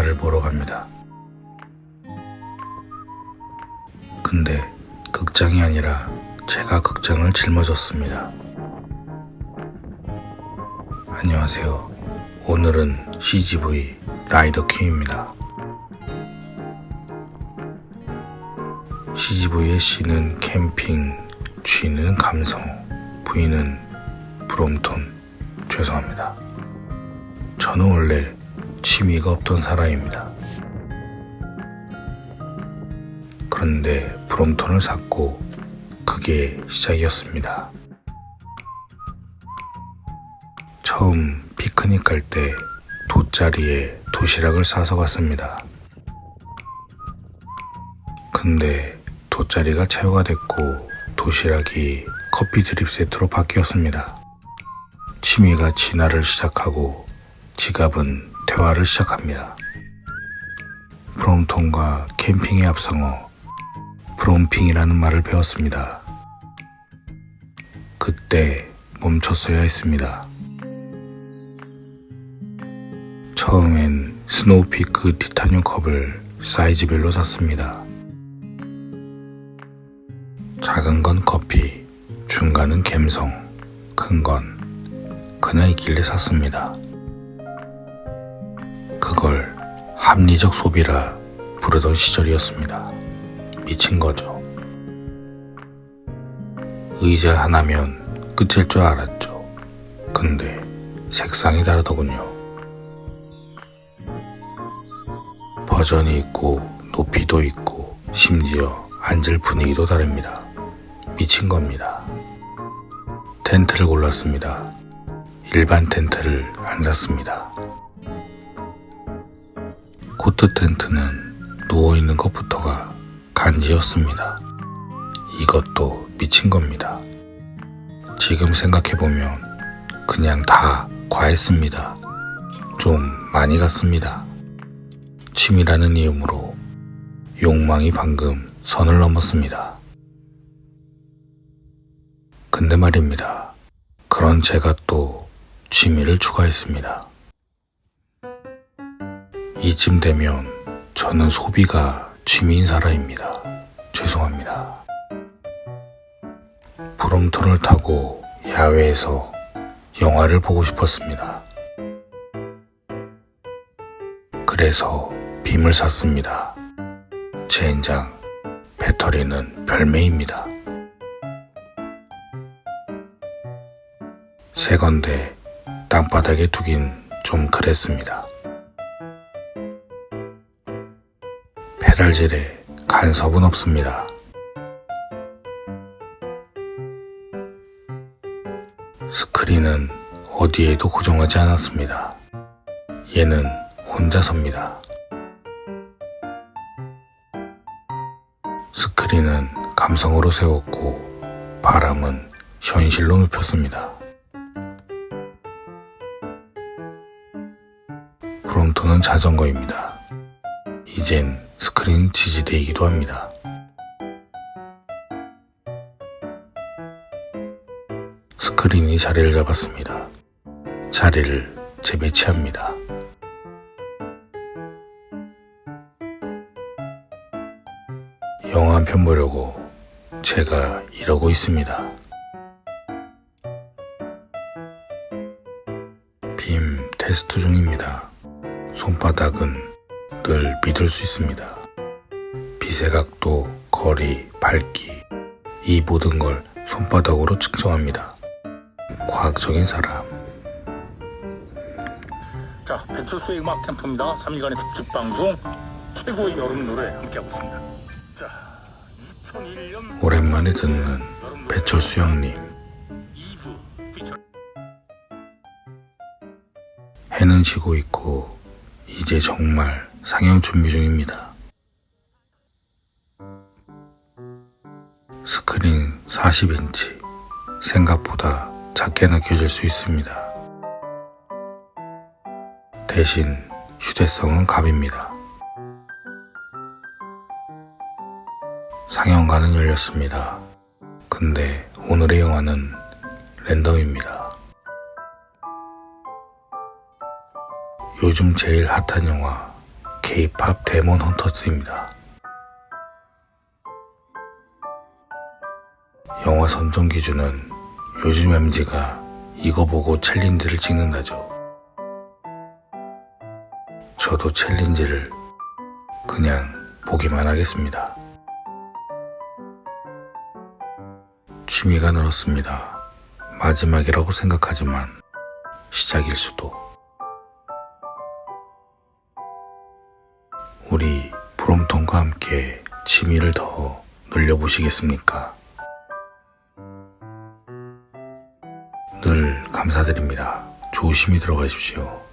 영화를 보러 갑니다. 근데 극장이 아니라 제가 극장을 짊어졌습니다. 안녕하세요. 오늘은 CGV 라이더 킴입니다. CGV의 C는 캠핑, G는 감성, V는 브롬톤. 죄송합니다. 저는 원래 취미가 없던 사람입니다. 그런데 브롬톤을 샀고 그게 시작이었습니다. 처음 피크닉 갈 때 돗자리에 도시락을 싸서 갔습니다. 근데 돗자리가 채워가 됐고 도시락이 커피 드립 세트로 바뀌었습니다. 취미가 진화를 시작하고 지갑은 대화를 시작합니다. 브롬톤과 캠핑의 합성어 브롬핑이라는 말을 배웠습니다. 그때 멈췄어야 했습니다. 처음엔 스노우피크 티타늄 컵을 사이즈별로 샀습니다. 작은 건 커피, 중간은 갬성, 큰 건 그냥 있길래 샀습니다. 합리적 소비라 부르던 시절이었습니다. 미친 거죠. 의자 하나면 끝일 줄 알았죠. 근데 색상이 다르더군요. 버전이 있고 높이도 있고 심지어 앉을 분위기도 다릅니다. 미친 겁니다. 텐트를 골랐습니다. 일반 텐트를 안 샀습니다. 코트 텐트는 누워있는 것부터가 간지였습니다. 이것도 미친 겁니다. 지금 생각해보면 그냥 다 과했습니다. 좀 많이 갔습니다. 취미라는 이름으로 욕망이 방금 선을 넘었습니다. 근데 말입니다. 그런 제가 또 취미를 추가했습니다. 이쯤 되면 저는 소비가 취미인 사람입니다. 죄송합니다. 브롬톤을 타고 야외에서 영화를 보고 싶었습니다. 그래서 빔을 샀습니다. 젠장, 배터리는 별매입니다. 새 건데 땅바닥에 두긴 좀 그랬습니다. 페달질에 간섭은 없습니다. 스크린은 어디에도 고정하지 않았습니다. 얘는 혼자 섭니다. 스크린은 감성으로 세웠고 바람은 현실로 눕혔습니다. 브롬톤은 자전거입니다. 이젠 스크린 지지대이기도 합니다. 스크린이 자리를 잡았습니다. 자리를 재배치합니다. 영화 한 편 보려고 제가 이러고 있습니다. 빔 테스트 중입니다. 손바닥은 늘 믿을 수 있습니다. 빛의 각도, 거리, 밝기, 이 모든 걸 손바닥으로 측정합니다. 과학적인 사람. 자, 배철수의 음악 캠프입니다. 3일간의 특집 방송 최고의 여름 노래 함께하고 있습니다. 자, 2001년 오랜만에 듣는 배철수 형님. 2부 피처 해는 지고 있고 이제 정말 상영 준비 중입니다. 스크린 40인치 생각보다 작게 느껴질 수 있습니다. 대신 휴대성은 갑입니다. 상영관은 열렸습니다. 근데 오늘의 영화는 랜덤입니다. 요즘 제일 핫한 영화 K-팝 데몬 헌터스입니다. 영화 선정 기준은 요즘 MZ가 이거 보고 챌린지를 찍는다죠. 저도 챌린지를 그냥 보기만 하겠습니다. 취미가 늘었습니다. 마지막이라고 생각하지만 시작일 수도. 우리 브롬톤과 함께 취미를 더 늘려보시겠습니까? 늘 감사드립니다. 조심히 들어가십시오.